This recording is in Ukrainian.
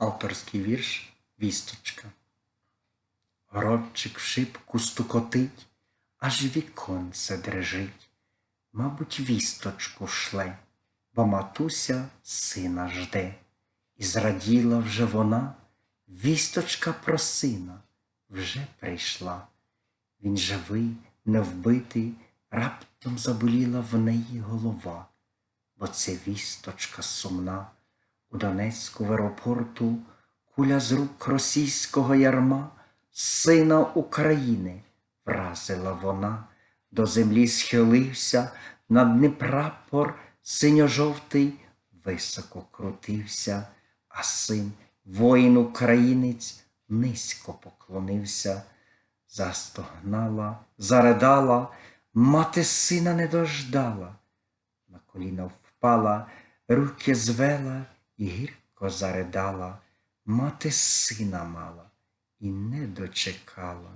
Авторський вірш Вісточка. Городчик в шибку стукотить, аж віконце дрижить. Мабуть, вісточку шле, бо матуся сина жде. І зраділа вже вона, вісточка про сина вже прийшла. Він живий, не вбитий, раптом заболіла в неї голова, бо це вісточка сумна. У Донецьку в аеропорту куля з рук російського ярма, сина України вразила вона, до землі схилився, над ним прапор синьо-жовтий високо крутився, а син, воїн українець, низько поклонився, застогнала, заридала, мати сина не дождала, на коліна впала, руки звела і гірко заридала, мати сина мала і не дочекала.